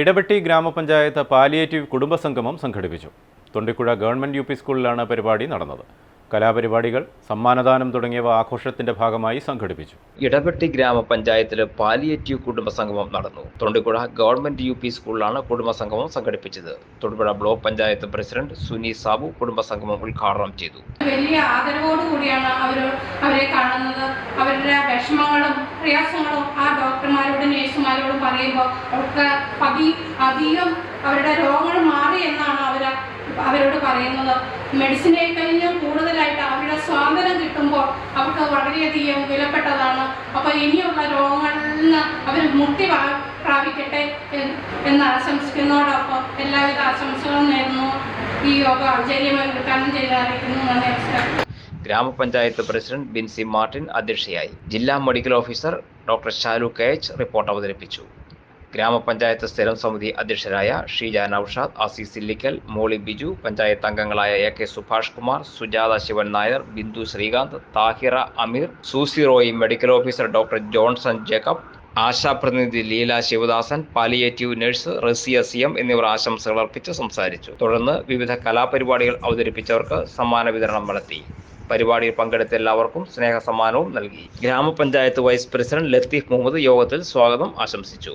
ഇടവെട്ടി ഗ്രാമപഞ്ചായത്ത് പാലിയേറ്റീവ് കുടുംബസംഗമം സംഘടിപ്പിച്ചു. Thondikuzha government U സ്കൂളിലാണ് പരിപാടി നടന്നത്. കലാപരിപാടികൾ സമ്മാനദാനം തുടങ്ങിയവ ആഘോഷത്തിന്റെ ഭാഗമായി സംഘടിപ്പിച്ചു. ഇടപെട്ടി ഗ്രാമപഞ്ചായത്തിലെ പാലിയേറ്റീവ് കുടുംബസംഗമം നടന്നു. തൊണ്ടിക്കുഴ ഗവൺമെന്റ് യു പി സ്കൂളിലാണ് കുടുംബസംഗമം സംഘടിപ്പിച്ചത്. തൊടുപുഴ ബ്ലോക്ക് പഞ്ചായത്ത് പ്രസിഡന്റ് സുനി സാബു കുടുംബസംഗമം ഉദ്ഘാടനം ചെയ്തു. വലിയ ആദരവോടുകൂടിയാണ് അവർ അവരെ കാണുന്നത്. അവരുടെ വിഷമങ്ങളും പ്രയാസങ്ങളും ആ ഡോക്ടർമാരോടും നേഴ്സുമാരോടും പറയുമ്പോൾ അവർക്ക് പതി അധികം അവരുടെ രോഗങ്ങൾ മാറി എന്നാണ് അവർ അവരോട് പറയുന്നത്. മെഡിസിനെ കഴിഞ്ഞും കൂടുതലായിട്ട് അവരുടെ സ്വാതന്ത്ര്യം കിട്ടുമ്പോൾ അവർക്ക് വളരെയധികം വിലപ്പെട്ടതാണ്. അപ്പോൾ ഇനിയുള്ള രോഗങ്ങളിൽ അവർ മുക്തി പ്രാപിക്കട്ടെ എന്ന് ആശംസിക്കുന്നതോടൊപ്പം എല്ലാവിധ ആശംസകളും നേരുന്നു. ഈ യോഗ ഔചര്യമായി ഉദ്ഘാടനം ചെയ്ത് നമസ്കാരം. ഗ്രാമപഞ്ചായത്ത് പ്രസിഡന്റ് ബിൻസി മാർട്ടിൻ അധ്യക്ഷയായി. ജില്ലാ medical officer doctor Shalu K H report അവതരിപ്പിച്ചു. ഗ്രാമപഞ്ചായത്ത് സ്ഥിരം സമിതി അധ്യക്ഷരായ ഷീജ നൌഷാദ് ആസിസ് ഇല്ലിക്കൽ മോളി ബിജു പഞ്ചായത്ത് അംഗങ്ങളായ A K Subhash Kumar Sujatha Sivan Nair Bindu Sreekanth Thahira Ameer Susie Roy medical officer doctor Johnson Jacob ആശാപ്രതിനിധി Leela Sivadasan palliative nurse Rasiya C M എന്നിവർ ആശംസകൾ അർപ്പിച്ച് സംസാരിച്ചു. തുടർന്ന് വിവിധ കലാപരിപാടികൾ അവതരിപ്പിച്ചവർക്ക് സമ്മാന വിതരണം നടത്തി. പരിപാടിയിൽ പങ്കെടുത്ത എല്ലാവർക്കും സ്നേഹ സമ്മാനവും നൽകി. ഗ്രാമപഞ്ചായത്ത് വൈസ് പ്രസിഡന്റ് ലത്തീഫ് മുഹമ്മദ് യോഗത്തിൽ സ്വാഗതം ആശംസിച്ചു.